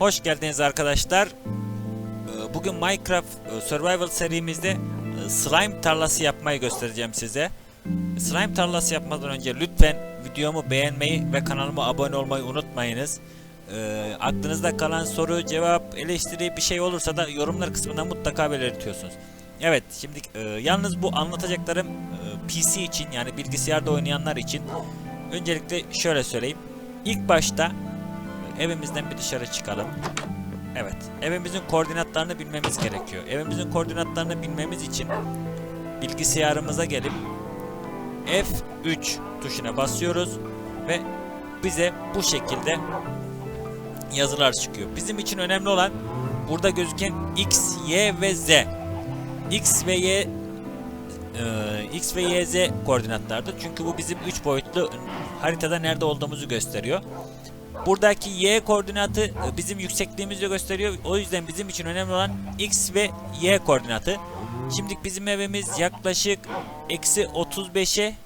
Hoş geldiniz arkadaşlar. Ee, Bugün Minecraft e, Survival serimizde e, slime tarlası yapmayı göstereceğim size. Slime tarlası yapmadan önce lütfen videomu beğenmeyi ve kanalıma abone olmayı unutmayınız. Ee, aklınızda kalan soru, cevap, eleştiri bir şey olursa da yorumlar kısmında mutlaka belirtiyorsunuz. Evet, şimdi e, yalnız bu anlatacaklarım PC için yani bilgisayarda oynayanlar için öncelikle şöyle söyleyeyim. İlk başta evimizden bir dışarı çıkalım. Evet, evimizin koordinatlarını bilmemiz gerekiyor. Evimizin koordinatlarını bilmemiz için bilgisayarımıza gelip F3 tuşuna basıyoruz ve bize bu şekilde yazılar çıkıyor. Bizim için önemli olan burada gözüken X, Y ve Z. X ve Y e, X ve Y Z koordinatlardır. Çünkü bu bizim 3 boyutlu haritada nerede olduğumuzu gösteriyor. Buradaki y koordinatı e, bizim yüksekliğimizi gösteriyor. O yüzden bizim için önemli olan x ve y koordinatı. Şimdi bizim evimiz yaklaşık eksi 35'e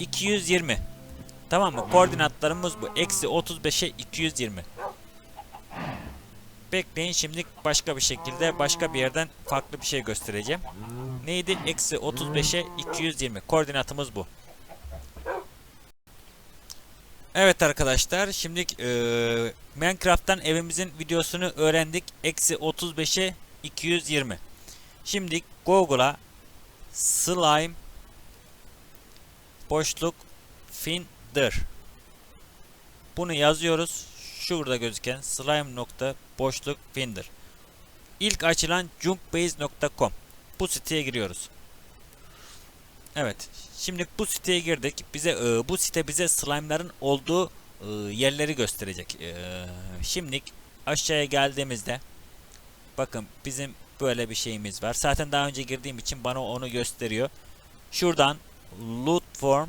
220. Tamam mı? Koordinatlarımız bu. Eksi 35'e 220. Bekleyin şimdi başka bir şekilde başka bir yerden farklı bir şey göstereceğim. Neydi? Eksi 35'e 220. Koordinatımız bu. Evet arkadaşlar şimdi e, Minecraft'tan evimizin videosunu öğrendik. Eksi 35'e 220. Şimdi Google'a slime boşluk finder bunu yazıyoruz. Şurada gözüken slime nokta boşluk finder. İlk açılan junkbase.com bu siteye giriyoruz. Evet. Şimdi bu siteye girdik. Bize e, bu site bize slime'ların olduğu e, yerleri gösterecek. E, şimdi aşağıya geldiğimizde bakın bizim böyle bir şeyimiz var. Zaten daha önce girdiğim için bana onu gösteriyor. Şuradan loot form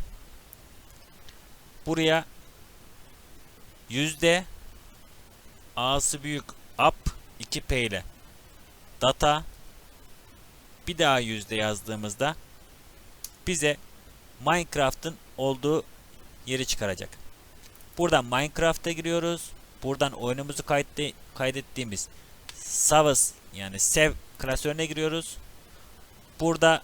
buraya yüzde A'sı büyük up 2P ile data bir daha yüzde yazdığımızda bize Minecraft'ın olduğu yeri çıkaracak. Buradan Minecraft'a giriyoruz. Buradan oyunumuzu kaydetti, kaydettiğimiz Savas yani Sev klasörüne giriyoruz. Burada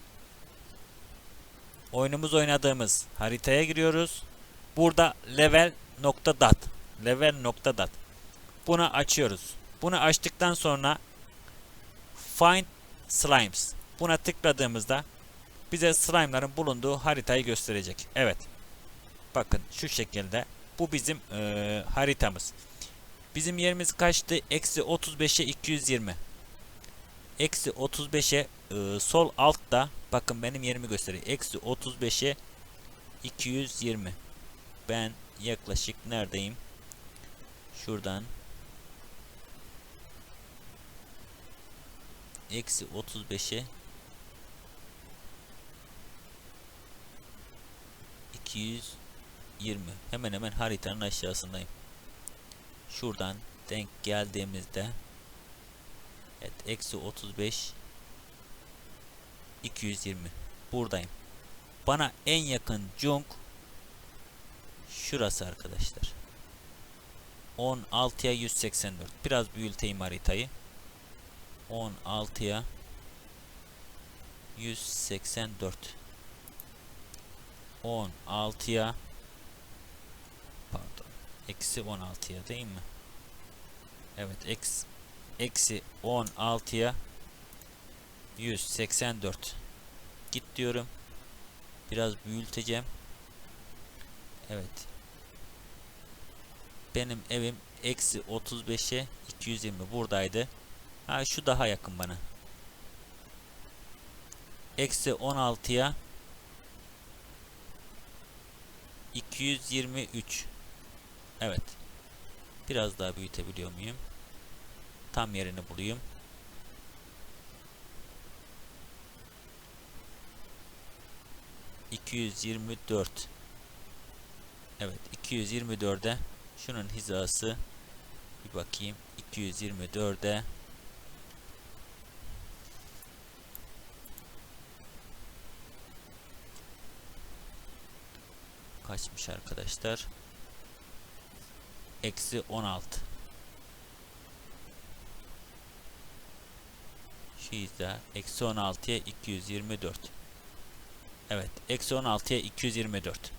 oyunumuz oynadığımız haritaya giriyoruz. Burada level nokta dat level nokta dat bunu açıyoruz. Bunu açtıktan sonra find slimes buna tıkladığımızda bize slime'ların bulunduğu haritayı gösterecek. Evet. Bakın şu şekilde. Bu bizim e, haritamız. Bizim yerimiz kaçtı? Eksi 35'e 220. Eksi 35'e e, sol altta bakın benim yerimi gösteriyor. Eksi 35'e 220. Ben yaklaşık neredeyim? Şuradan eksi 35'e 220 hemen hemen haritanın aşağısındayım. Şuradan denk geldiğimizde evet eksi 35 220 buradayım. Bana en yakın junk şurası arkadaşlar. 16'ya 184. Biraz büyüteyim haritayı. 16'ya 184. 16'ya pardon eksi 16'ya değil mi? Evet eksi eksi 16'ya 184 git diyorum. Biraz büyüteceğim evet. Benim evim eksi 35'e 220 buradaydı. Ha şu daha yakın bana. Eksi 16'ya 223 Evet. Biraz daha büyütebiliyor muyum? Tam yerini bulayım. ...224... Evet 224'e... ...şunun hizası... ...bir bakayım... ...224'e... kaçmış arkadaşlar? Eksi 16. Şiiza eksi 16'ya 224. Evet eksi 16'ya 224.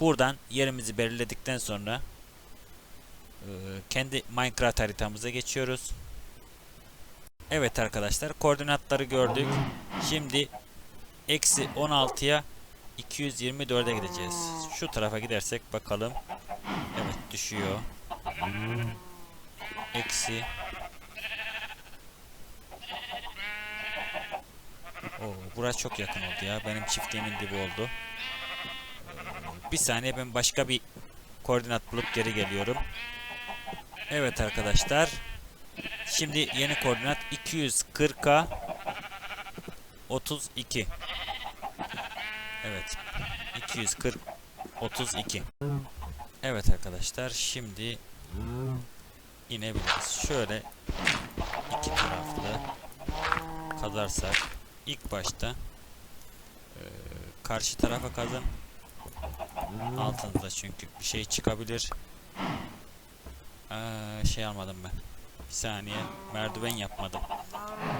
Buradan yerimizi belirledikten sonra e, kendi Minecraft haritamıza geçiyoruz. Evet arkadaşlar koordinatları gördük. Şimdi eksi 16'ya 224'e gideceğiz. Şu tarafa gidersek bakalım. Evet düşüyor. Eksi. Oo, burası çok yakın oldu ya. Benim çiftliğimin dibi oldu. Bir saniye ben başka bir koordinat bulup geri geliyorum. Evet arkadaşlar. Şimdi yeni koordinat 240'a 32. Evet. 240 32. Evet arkadaşlar şimdi inebiliriz. Şöyle iki taraflı kazarsak ilk başta eee, karşı tarafa kazın. Altınızda çünkü bir şey çıkabilir. Aa, şey almadım ben. Bir saniye merdiven yapmadım.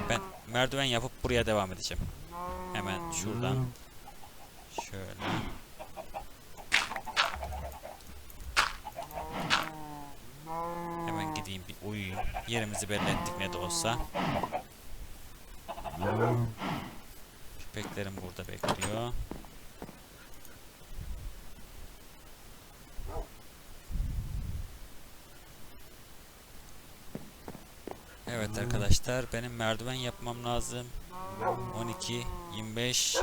Ben merdiven yapıp buraya devam edeceğim. Hemen şuradan. Şöyle. Hemen gideyim bir uyuyayım. Yerimizi belli ettik ne de olsa. Köpeklerim burada bekliyor. Evet arkadaşlar benim merdiven yapmam lazım. 12, 25.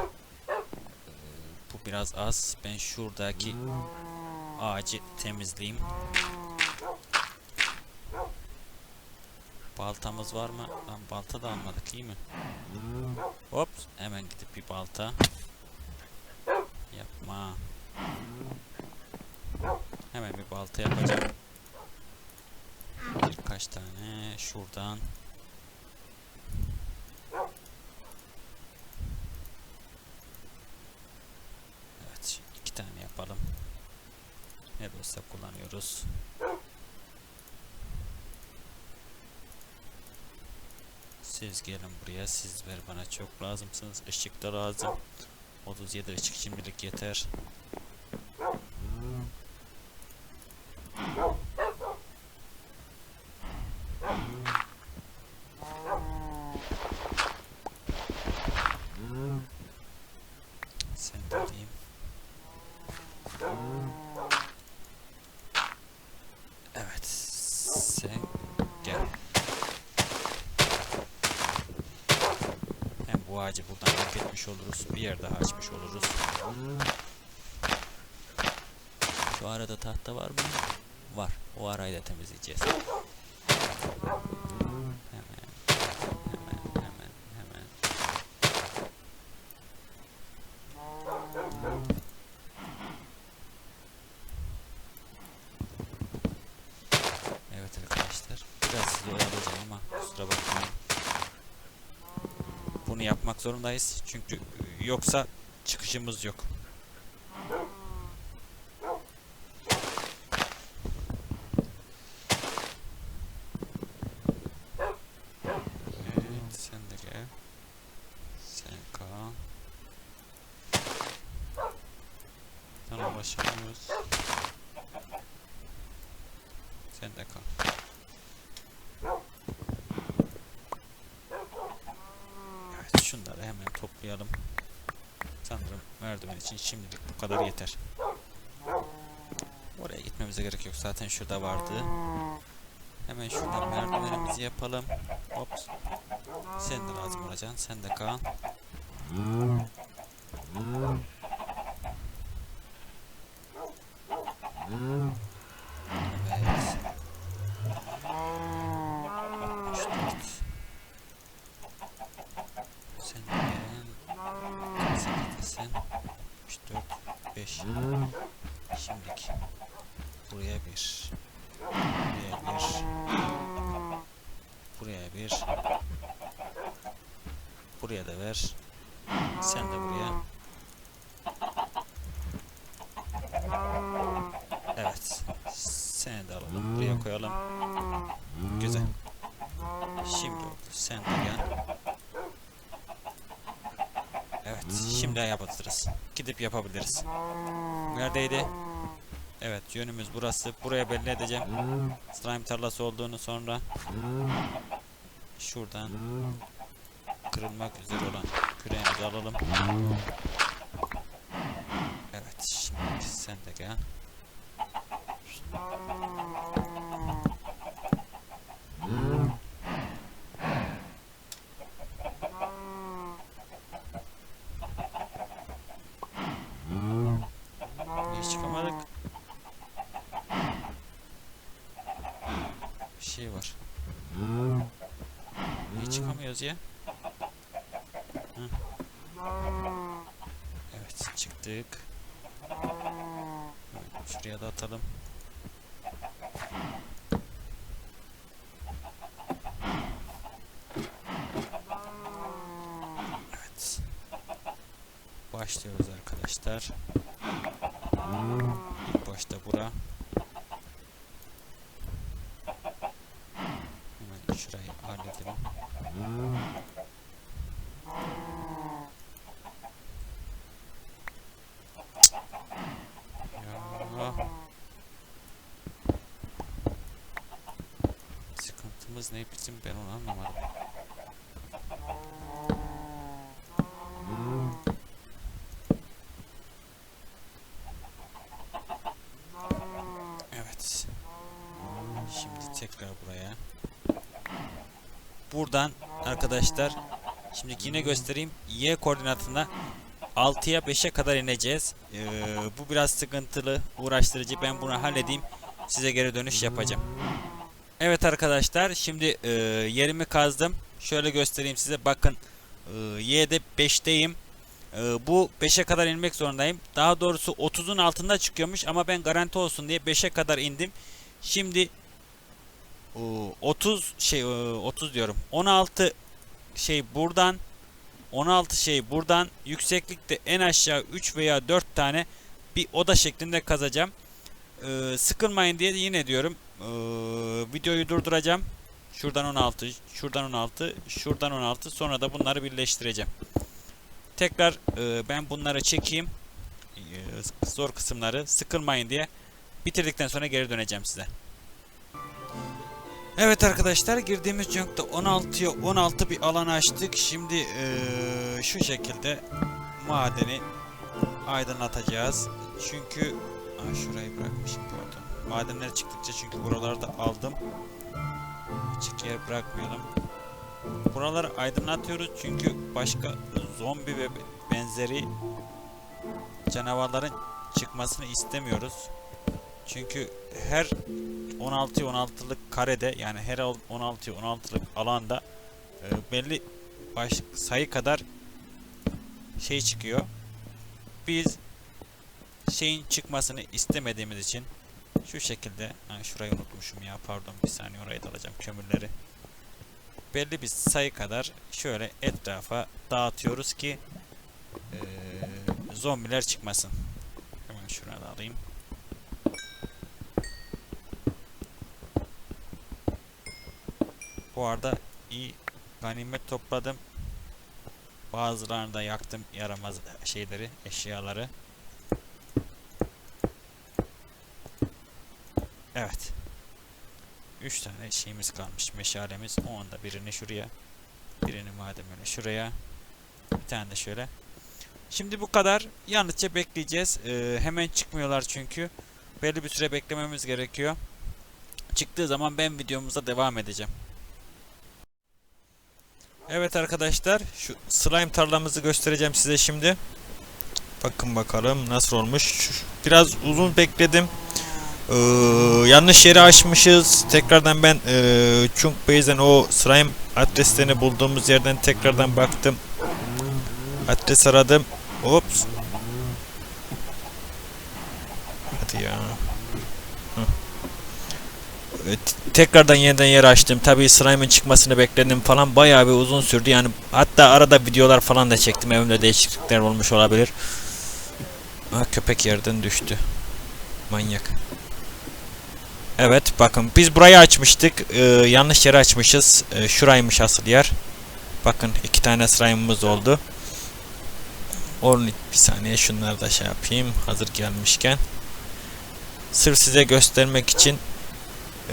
Biraz az. Ben şuradaki ağacı temizleyeyim. Baltamız var mı? Lan balta da almadık iyi mi? Hop hemen gidip bir balta. Yapma. Hemen bir balta yapacağım. Birkaç tane şuradan. Evet iki tane yapalım. Olsa kullanıyoruz. Siz gelin buraya. Siz ver bana çok lazımsınız. Işık da lazım. 37 ışık şimdilik yeter. Sen de alayım. Evet. Sen gel. Hem bu ağacı oluruz. Bir yer daha açmış oluruz. Şu arada tahta var mı? Var. O arayı da temizleyeceğiz. Hemen. Hemen, hemen, hemen. Evet arkadaşlar. Biraz sizi oyalayacağım ama kusura bakmayın. Bunu yapmak zorundayız. Çünkü yoksa çıkışımız yok. Evet, sen de gel. Sen kal. Sana ulaşamıyoruz. Sen de kal. Evet, şunları toplayalım. Sanırım merdiven için şimdilik bu kadar yeter. Oraya gitmemize gerek yok. Zaten şurada vardı. Hemen şuradan merdivenimizi yapalım. Hops. Sen de lazım olacaksın. Sen de kal. Evet. 80 64 5 Şimdiki buraya bir. Buraya bir. Buraya bir. Buraya da ver. Sen de buraya. Evet. Seni de alalım. Buraya koyalım. Güzel. Şimdi oldu. Sen de Şimdi yapabiliriz. Gidip yapabiliriz. Neredeydi? Evet yönümüz burası. Buraya belli edeceğim. Slime tarlası olduğunu sonra şuradan kırılmak üzere olan küreğimizi alalım. Evet şimdi sen de gel. Hiç çıkamadık. Bir şey var. Çıkamıyoruz ya? Hı. Evet çıktık. Şuraya da atalım. Evet. Başlıyoruz arkadaşlar. İlk başta bura. Hemen şurayı halledelim. Ya. Sıkıntımız ne bizim ben onu anlamadım. Evet. Şimdi tekrar buraya. Buradan arkadaşlar şimdi yine göstereyim. Y koordinatına 6'ya 5'e kadar ineceğiz. Ee, bu biraz sıkıntılı, uğraştırıcı. Ben bunu halledeyim. Size geri dönüş yapacağım. Evet arkadaşlar şimdi e, yerimi kazdım. Şöyle göstereyim size. Bakın e, Y'de 5'teyim. E, bu 5'e kadar inmek zorundayım. Daha doğrusu 30'un altında çıkıyormuş ama ben garanti olsun diye 5'e kadar indim. Şimdi e, 30 şey e, 30 diyorum. 16 şey buradan 16 şey buradan yükseklikte en aşağı 3 veya 4 tane bir oda şeklinde kazacağım. Ee, sıkılmayın diye yine diyorum. Ee, videoyu durduracağım. Şuradan 16, şuradan 16, şuradan 16 sonra da bunları birleştireceğim. Tekrar e, ben bunları çekeyim. Ee, zor kısımları sıkılmayın diye bitirdikten sonra geri döneceğim size. Evet arkadaşlar girdiğimiz junkta 16'ya 16 bir alan açtık. Şimdi eee, şu şekilde madeni aydınlatacağız. Çünkü Aa, şurayı bırakmışım pardon. Madenler çıktıkça çünkü buralarda aldım. Açık yer bırakmayalım. Buraları aydınlatıyoruz çünkü başka zombi ve benzeri canavarların çıkmasını istemiyoruz. Çünkü her 16 16'lık karede yani her 16 16'lık alanda e, belli baş, sayı kadar şey çıkıyor. Biz şeyin çıkmasını istemediğimiz için şu şekilde ha, şurayı unutmuşum ya pardon bir saniye orayı da alacağım kömürleri. Belli bir sayı kadar şöyle etrafa dağıtıyoruz ki e, zombiler çıkmasın. Hemen şuna da alayım. Bu arada iyi ganimet topladım. Bazılarını da yaktım yaramaz şeyleri, eşyaları. Evet. 3 tane şeyimiz kalmış meşalemiz. O anda birini şuraya, birini madem öyle şuraya, bir tane de şöyle. Şimdi bu kadar. Yalnızca bekleyeceğiz. Ee, hemen çıkmıyorlar çünkü. Belli bir süre beklememiz gerekiyor. Çıktığı zaman ben videomuza devam edeceğim. Evet arkadaşlar şu slime tarlamızı göstereceğim size şimdi. Bakın bakalım nasıl olmuş. Biraz uzun bekledim. Ee, yanlış yeri açmışız. Tekrardan ben e, Chung Base'den o slime adreslerini bulduğumuz yerden tekrardan baktım. Adres aradım. Ops. Hadi ya. Evet, tekrardan yeniden yer açtım. Tabii slime'ın çıkmasını bekledim falan. Bayağı bir uzun sürdü. Yani hatta arada videolar falan da çektim. Evimde değişiklikler olmuş olabilir. Ha, köpek yerden düştü. Manyak. Evet bakın biz burayı açmıştık. Ee, yanlış yere açmışız. Ee, şuraymış asıl yer. Bakın iki tane slime'ımız oldu. 10 bir saniye şunları da şey yapayım hazır gelmişken. Sırf size göstermek için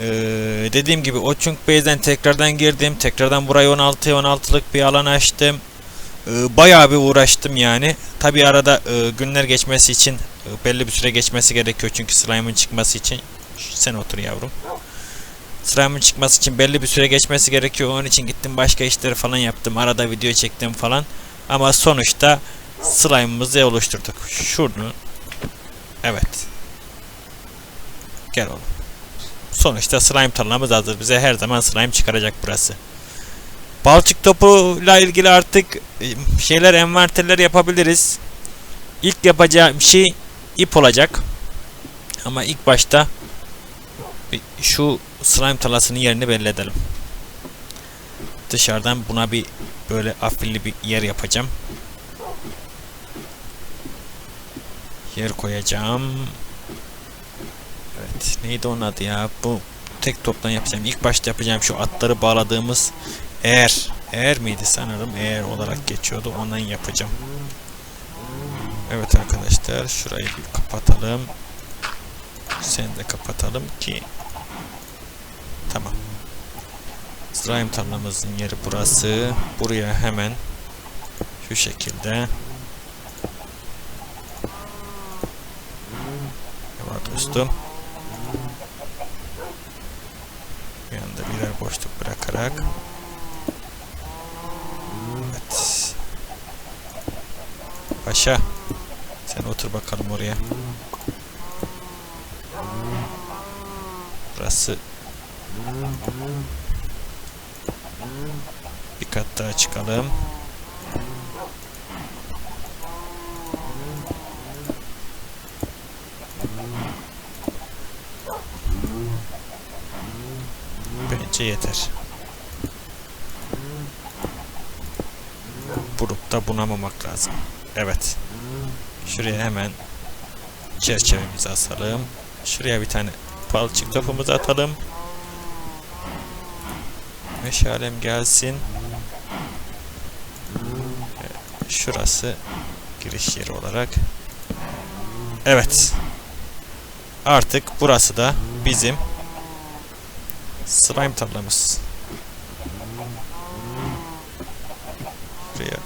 ee, dediğim gibi Ochung Base'den tekrardan girdim. Tekrardan burayı 16 16'lık bir alan açtım. Ee, bayağı bir uğraştım yani. Tabi arada e, günler geçmesi için e, belli bir süre geçmesi gerekiyor çünkü slime'ın çıkması için. Sen otur yavrum. Slime'ın çıkması için belli bir süre geçmesi gerekiyor. Onun için gittim başka işleri falan yaptım. Arada video çektim falan. Ama sonuçta slime'ımızı oluşturduk. Şunu. Evet. Gel oğlum. Sonuçta slime tarlamız hazır. Bize her zaman slime çıkaracak burası. Balçık topuyla ilgili artık e, şeyler envanterler yapabiliriz. İlk yapacağım şey ip olacak. Ama ilk başta şu slime tarlasının yerini belli edelim. Dışarıdan buna bir böyle afilli bir yer yapacağım. Yer koyacağım. Evet. Neydi onun adı ya? Bu tek toptan yapacağım. İlk başta yapacağım şu atları bağladığımız eğer eğer miydi sanırım eğer olarak geçiyordu ondan yapacağım. Evet arkadaşlar şurayı bir kapatalım. Sen de kapatalım ki tamam. Slime tarlamızın yeri burası. Buraya hemen şu şekilde Evet dostum. Bir anda birer boşluk bırakarak Evet. Paşa. Sen otur bakalım oraya. Burası bir kat daha çıkalım. Bence yeter. Vurup da bunamamak lazım. Evet. Şuraya hemen çerçevemizi asalım. Şuraya bir tane palçık topumuzu atalım. Meşalem gelsin. Şurası giriş yeri olarak. Evet. Artık burası da bizim slime tarlamız. Buraya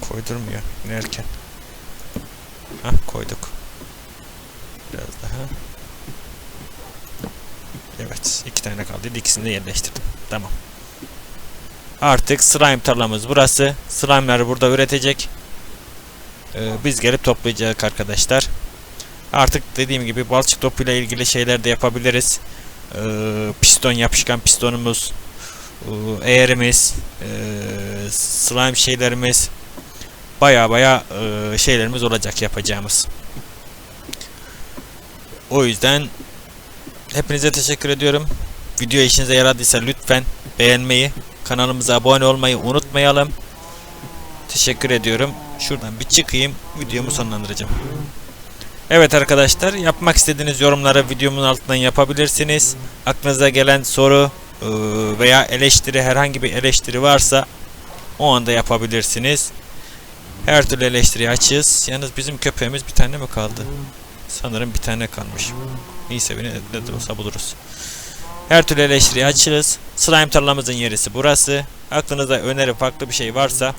koydurmuyor inerken. Hah koyduk. Biraz daha. Evet iki tane kaldı. İkisini de yerleştirdim. Tamam. Artık slime tarlamız burası. Slime'ları burada üretecek. Ee, biz gelip toplayacağız arkadaşlar. Artık dediğim gibi balçık topuyla ilgili şeyler de yapabiliriz. Ee, piston yapışkan pistonumuz, ee, eğerimiz, ee, slime şeylerimiz, baya baya e, şeylerimiz olacak yapacağımız. O yüzden hepinize teşekkür ediyorum. Video işinize yaradıysa lütfen beğenmeyi, kanalımıza abone olmayı unutmayalım. Teşekkür ediyorum. Şuradan bir çıkayım, videomu sonlandıracağım. Evet arkadaşlar, yapmak istediğiniz yorumları videomun altından yapabilirsiniz. Aklınıza gelen soru e, veya eleştiri, herhangi bir eleştiri varsa o anda yapabilirsiniz. Her türlü eleştiri açığız. Yalnız bizim köpeğimiz bir tane mi kaldı? Sanırım bir tane kalmış. Neyse beni ne de olsa buluruz. Her türlü eleştiri açığız. Slime tarlamızın yerisi burası. Aklınızda öneri farklı bir şey varsa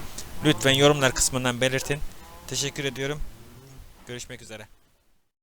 lütfen yorumlar kısmından belirtin. Teşekkür ediyorum. Görüşmek üzere.